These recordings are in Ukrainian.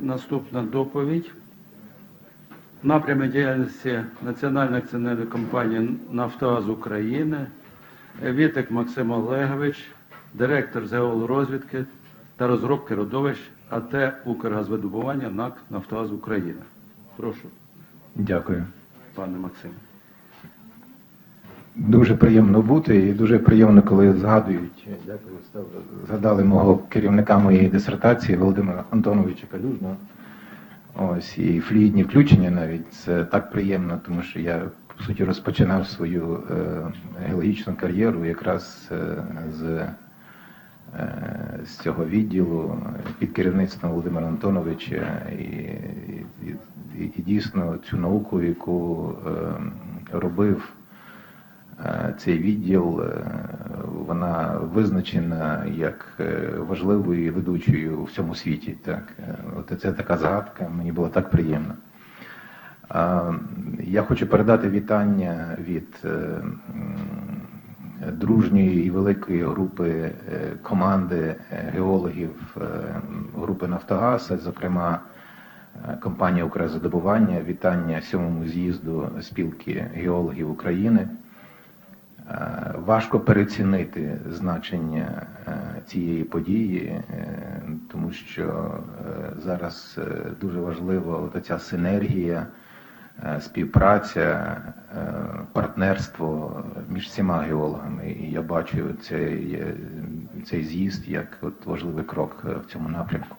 наступна доповідь. Напрями діяльності Національної акціонерної компанії Нафтогаз України. Вітик Максим Олегович, директор ЗЕОЛ розвідки та розробки родовищ АТ Укргазвидобування НАК Нафтогаз України. Прошу, Дякую. пане Максиме. Дуже приємно бути і дуже приємно, коли згадують, дякую, Ставро, згадали мого керівника моєї дисертації Володимира Антоновича Калюжного. Ось і флюїдні включення навіть це так приємно, тому що я по суті розпочинав свою е, геологічну кар'єру якраз е, з, е, з цього відділу під керівництвом Володимира Антоновича і, і, і, і дійсно цю науку, яку е, робив. Е, Цей відділ е, вона визначена як е, важливою ведучою у всьому світі. Так, от це така згадка, мені було так приємно. Я хочу передати вітання від дружньої і великої групи команди геологів групи Нафтогаз, зокрема компанія «Укрзадобування». Вітання сьомому з'їзду спілки геологів України. Е, Важко перецінити значення е, цієї події, е, тому що зараз дуже важлива ця синергія, співпраця, партнерство між всіма геологами. І я бачу цей, цей з'їзд як от важливий крок в цьому напрямку.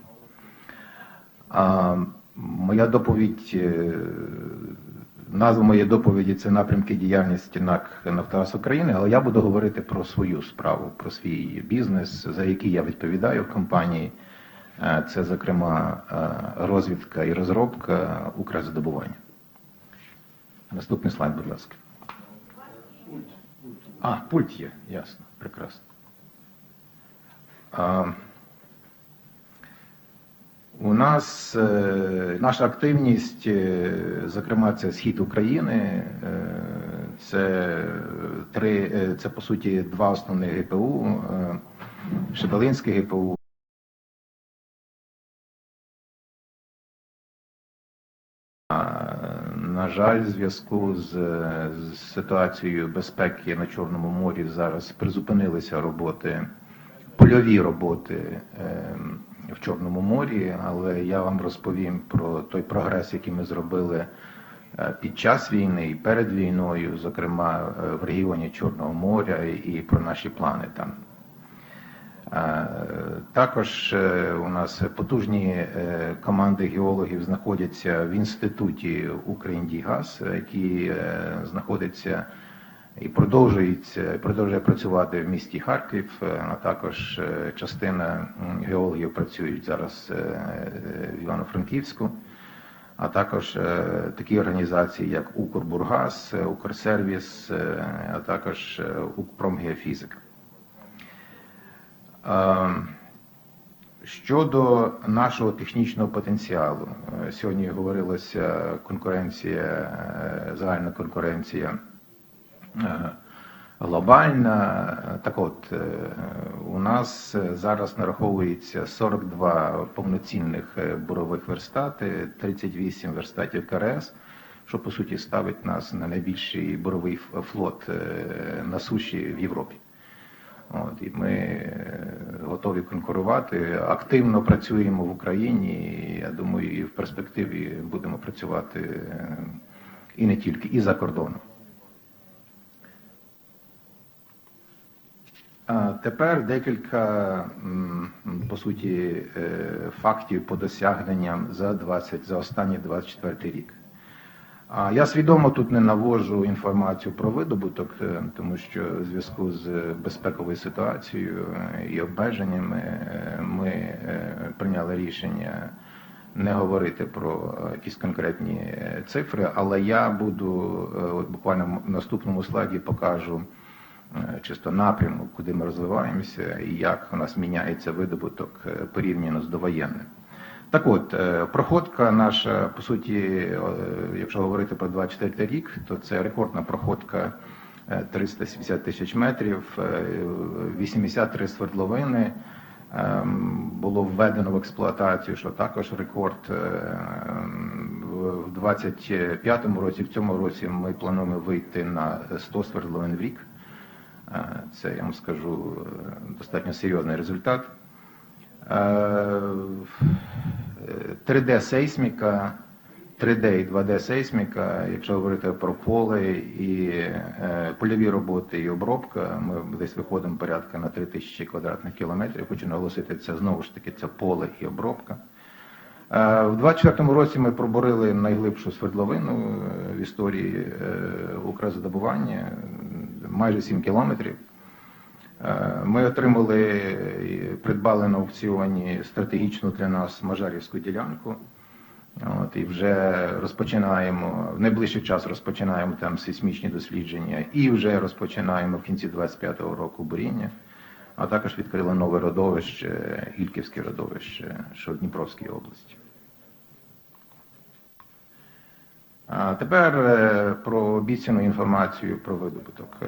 А моя доповідь, назва моєї доповіді це напрямки діяльності НАК Нафтогаз України, але я буду говорити про свою справу, про свій бізнес, за який я відповідаю в компанії. Е, Це, зокрема, е, розвідка і розробка Укрзадобування. Наступний слайд, будь ласка. А, пульт є, ясно, прекрасно. У нас е, наша активність, е, зокрема, це схід України, е, це три, це по суті два основні ГПУ, Шебелинське ГПУ. На жаль, в зв'язку з, з ситуацією безпеки на Чорному морі зараз призупинилися роботи, польові роботи ем, в Чорному морі, але я вам розповім про той прогрес, який ми зробили е, під час війни і перед війною, зокрема е, в регіоні Чорного моря, і про наші плани там. Е, Також у нас потужні команди геологів знаходяться в інституті Україндігаз, який е, знаходиться і продовжується продовжує працювати в місті Харків. е, А також е, частина геологів працюють зараз е, в Івано-Франківську. А також такі організації, як Укрбургаз, Укрсервіс, а також Укрпромгеофізика. Е, Щодо нашого технічного потенціалу, сьогодні говорилося конкуренція, загальна конкуренція глобальна. Так от, е, у нас е, зараз нараховується 42 повноцінних е, бурових верстати, 38 верстатів КРС, що по суті ставить нас на найбільший буровий флот е, на суші в Європі. От, і ми е, готові конкурувати. Активно працюємо в Україні. Я думаю, і в перспективі будемо працювати е, і не тільки, і за кордоном. Тепер декілька по суті е, фактів по досягненням за 20, за останній 24 рік. Я свідомо тут не навожу інформацію про видобуток, е, тому що в зв'язку з безпековою ситуацією е, і обмеженнями ми прийняли рішення не говорити про якісь конкретні цифри, але я буду от буквально в наступному слайді покажу чисто напрямок, куди ми розвиваємося і як у нас міняється видобуток е, порівняно з довоєнним. Так от, е, проходка наша, по суті, е, якщо говорити про 24 рік, то це рекордна проходка е, 370 тисяч метрів, е, 83 свердловини, ем, було введено в експлуатацію, що також рекорд е, в 25-му році, в цьому році ми плануємо вийти на 100 свердловин в рік. Е, Це, я вам скажу, е, достатньо серйозний результат. Е, 3D-сейсміка, 3D і 2D-сейсміка, якщо говорити про поле і е, польові роботи і обробка, ми десь виходимо порядка на 3000 квадратних кілометрів. Хочу наголосити, це знову ж таки це поле і обробка. Е, В 24-му році ми пробурили найглибшу свердловину е, в історії е, укрзадобування, майже 7 кілометрів. Е, Ми отримали придбали на аукціоні стратегічну для нас мажарівську ділянку. От, і вже розпочинаємо в найближчий час розпочинаємо там сейсмічні дослідження і вже розпочинаємо в кінці 25-го року буріння, а також відкрили нове родовище, Ільківське родовище, що в Дніпровській області. А тепер е, про обіцяну інформацію про видобуток. Е,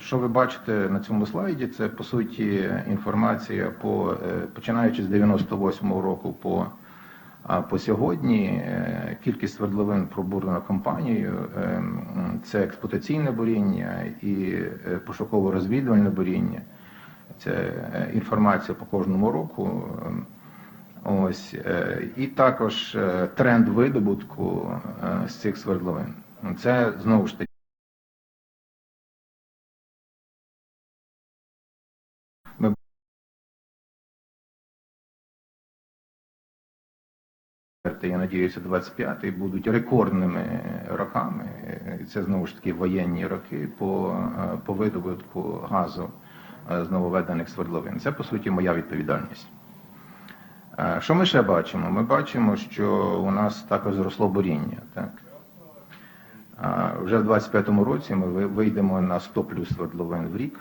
Що ви бачите на цьому слайді, це по суті інформація по е, починаючи з 98-го року по, по сьогодні. Кількість свердловин пробурено компанією. Е, Це експлуатаційне буріння і пошуково-розвідувальне буріння. Це інформація по кожному року. Ось е, і також е, тренд видобутку е, з цих свердловин. Ну, Це знову ж таки. Я надіюся, 25-й будуть рекордними роками. Це знову ж таки воєнні роки по, по видобутку газу з нововведених свердловин. Це по суті моя відповідальність. Е, Що ми ще бачимо? Ми бачимо, що у нас також зросло буріння. Так? Вже в 25-му році ми вийдемо на 100 плюс свердловин в рік.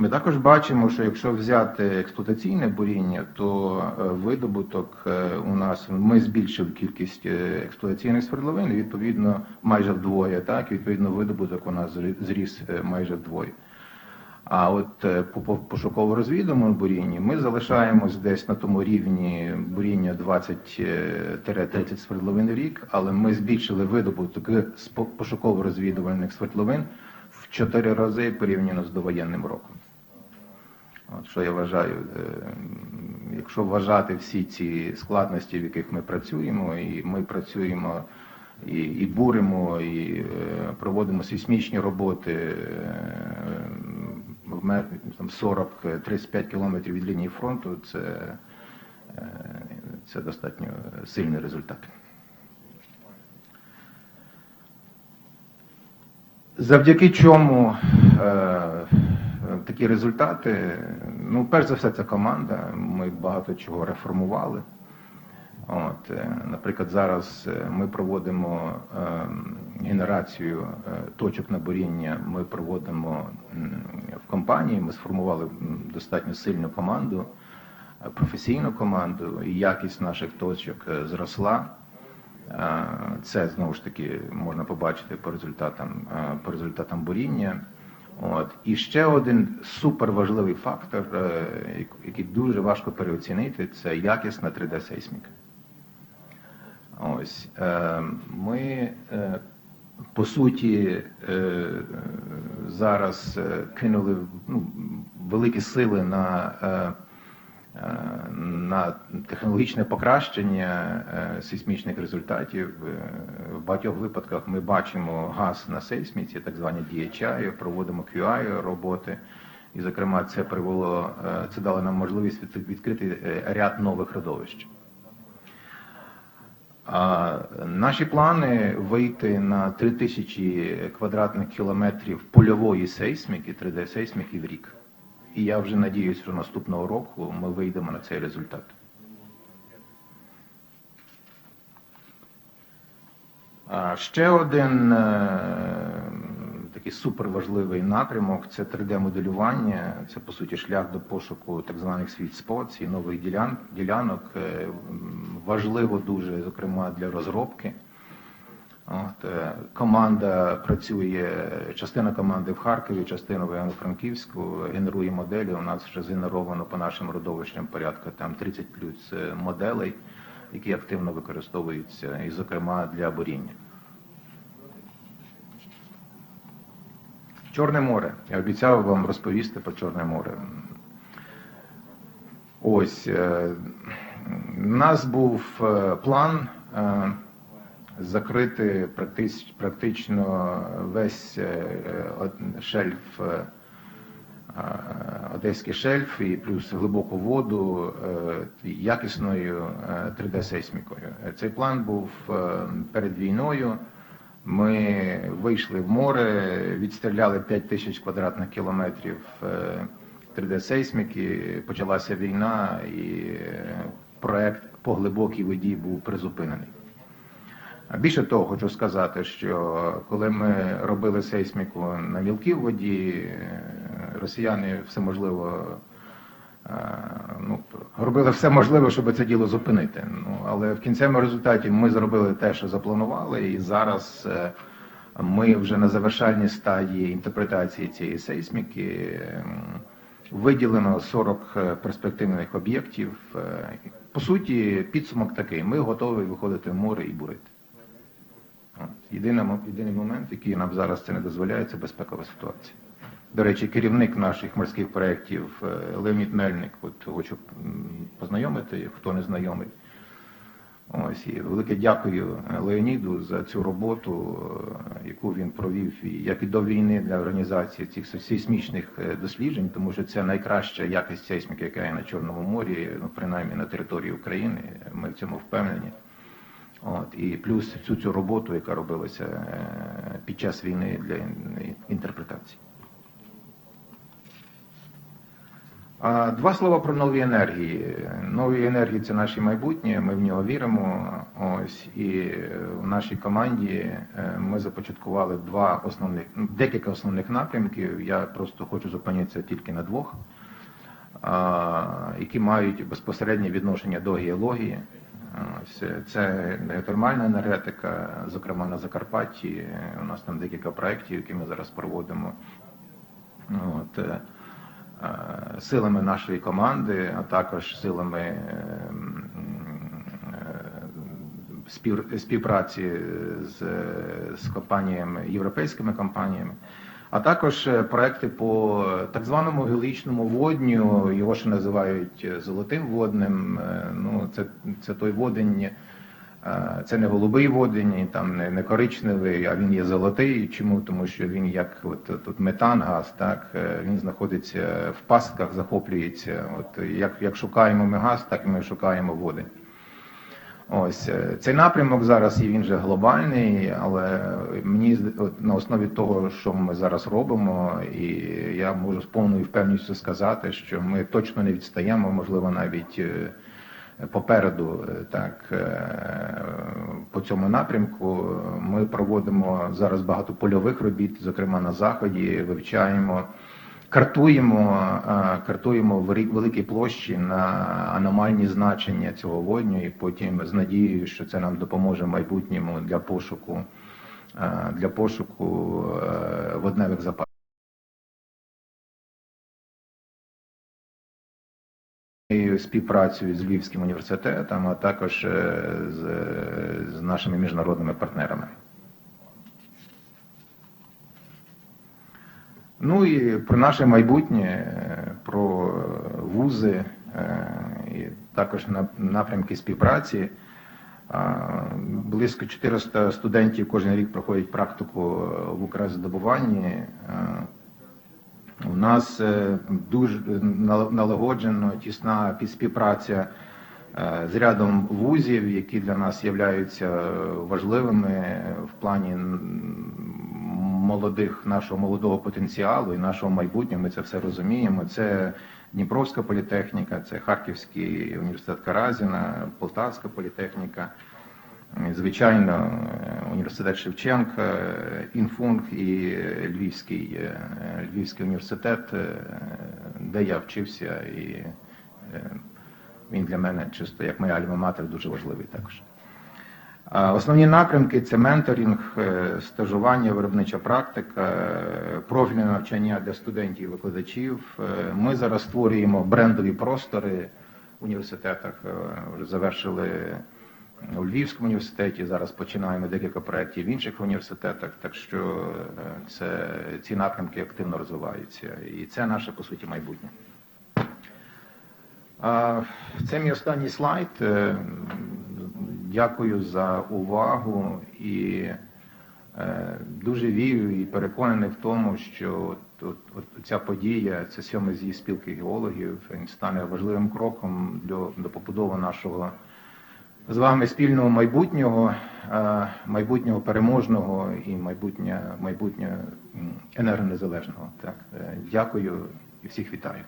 Ми також бачимо, що якщо взяти експлуатаційне буріння, то е, видобуток е, у нас ми збільшили кількість е, експлуатаційних свердловин, відповідно майже вдвоє. Так, відповідно, видобуток у нас зрі- зріс е, майже вдвоє. А от е, по по- пошуково-розвідувальному бурінні ми залишаємось десь на тому рівні буріння 20-30 свердловин в рік, але ми збільшили видобуток з пошуково-розвідувальних свердловин в 4 рази порівняно з довоєнним роком. От що я вважаю, е, якщо вважати всі ці складності, в яких ми працюємо, і ми працюємо і, і буримо, і е, проводимо сейсмічні роботи е, 40-35 кілометрів від лінії фронту, це, е, це достатньо сильний результат. Завдяки чому е, такі результати? Ну, перш за все, це команда. Ми багато чого реформували. От, е, наприклад, зараз е, ми проводимо е, генерацію е, точок на буріння. Ми проводимо в компанії. Ми сформували достатньо сильну команду, е, професійну команду, і якість наших точок е, зросла. Це знову ж таки можна побачити по результатам по результатам буріння. От і ще один суперважливий фактор, який дуже важко переоцінити, це якісна 3D-сейсміка. Ось ми по суті е, зараз е, кинули ну, великі сили на, е, на технологічне покращення сейсмічних результатів. В багатьох випадках ми бачимо газ на сейсміці, так звані DHI, проводимо QI роботи. І, зокрема, це привело, це дало нам можливість відкрити ряд нових родовищ. Наші плани вийти на 3000 квадратних кілометрів польової сейсміки, 3D-сейсміки в рік. І я вже надіюсь, що наступного року ми вийдемо на цей результат. Ще один е, такий суперважливий напрямок це 3D-моделювання. Це по суті шлях до пошуку так званих sweet spots і нових ділян, ділянок. Е, Важливо дуже, зокрема, для розробки. От, е, команда працює, частина команди в Харкові, частина в Івано-Франківську, генерує моделі. У нас вже згенеровано по нашим родовищам порядка там 30 плюс е, моделей, які активно використовуються, і, зокрема, для буріння. Чорне море. Я обіцяв вам розповісти про Чорне море. Ось е, у нас був е, план е, закрити практично весь шельф, Одеський шельф і плюс глибоку воду якісною е, 3D-сейсмікою. Е, Цей план був перед війною. Ми вийшли в море, відстріляли 5 тисяч квадратних кілометрів е, 3D-сейсміки, почалася війна, і е, проект по глибокій воді був призупинений. Більше того, хочу сказати, що коли ми робили сейсміку на мілкій воді, е, росіяни все можливо е, ну, робили все можливе, щоб це діло зупинити. Ну, але в кінцевому результаті ми зробили те, що запланували, і зараз е, ми вже на завершальній стадії інтерпретації цієї сейсміки. Ем, Виділено 40 перспективних об'єктів. Е, По суті, підсумок такий: ми готові виходити в море і бурити. Єдиний момент, який нам зараз це не дозволяє, це безпекова ситуація. До речі, керівник наших морських проєктів е, Леонід Мельник, от хочу познайомити, хто не знайомий. Ось і велике дякую е, Леоніду за цю роботу, е, яку він провів як і до війни для організації цих сейсмічних досліджень, тому що це найкраща якість сейсміки, яка є на Чорному морі, ну принаймні на території України. Ми в цьому впевнені. От і плюс всю цю роботу, яка робилася під час війни для інтерпретації. А, Два слова про нові енергії. Нові енергії це наше майбутнє. Ми в нього віримо. Ось і в нашій команді е, ми започаткували два основних декілька основних напрямків. Я просто хочу зупинитися тільки на двох, які мають безпосереднє відношення до геології. Ось це геотермальна енергетика, зокрема на Закарпатті. У нас там декілька проєктів, які ми зараз проводимо. От, е, силами нашої команди, а також силами е, е, спів- співпраці з, з компаніями, європейськими компаніями, а також е, проекти по так званому геологічному водню, його ще називають е, золотим водним. Е, Ну, це, це той водень. Це не голубий водень, там не, не коричневий, а він є золотий. Чому? Тому що він як от, тут метан, газ, так е, він знаходиться в пастках, захоплюється. От як, як шукаємо ми газ, так і ми шукаємо водень. Ось е, цей напрямок зараз і він вже глобальний, але мені от, на основі того, що ми зараз робимо, і я можу з повною впевненістю сказати, що ми точно не відстаємо, можливо, навіть е, попереду. е, Так е, по цьому напрямку ми проводимо зараз багато польових робіт, зокрема на заході, вивчаємо. Картуємо, е, картуємо в рі- великій площі на аномальні значення цього водню, і потім з надією, що це нам допоможе в майбутньому для пошуку для пошуку водневих запасів. Співпрацю з Львівським університетом, а також е, з, з нашими міжнародними партнерами. Ну і про наше майбутнє, е, про вузи е, і також на напрямки співпраці. Близько 400 студентів кожен рік проходять практику в Укрзадобуванні. Нас е, дуже нал- налагоджена тісна співпраця е, з рядом вузів, які для нас являються важливими в плані молодих нашого молодого потенціалу і нашого майбутнього. Ми це все розуміємо. Це Дніпровська політехніка, це Харківський університет Каразіна, Полтавська політехніка. Звичайно, університет Шевченка, е, Інфунг і е, Львівський, е, Львівський університет, де я вчився, і він для мене чисто як моя альма-матер дуже важливий також. Основні напрямки це менторинг, стажування, виробнича практика, профільне навчання для студентів і викладачів. Ми зараз створюємо брендові простори в університетах. Вже завершили у Львівському університеті. Зараз починаємо декілька проєктів в інших університетах. Так що е, це ці напрямки активно розвиваються, і це наше по суті майбутнє. Це мій останній слайд. Е, Дякую за увагу і е, дуже вірю і переконаний в тому, що от, от, от ця подія, це сьомий з'їзд спілки геологів, стане важливим кроком до, до побудови нашого з вами спільного майбутнього, е, майбутнього переможного і майбутнє, майбутнє енергонезалежного. Так, Е, дякую і всіх вітаю.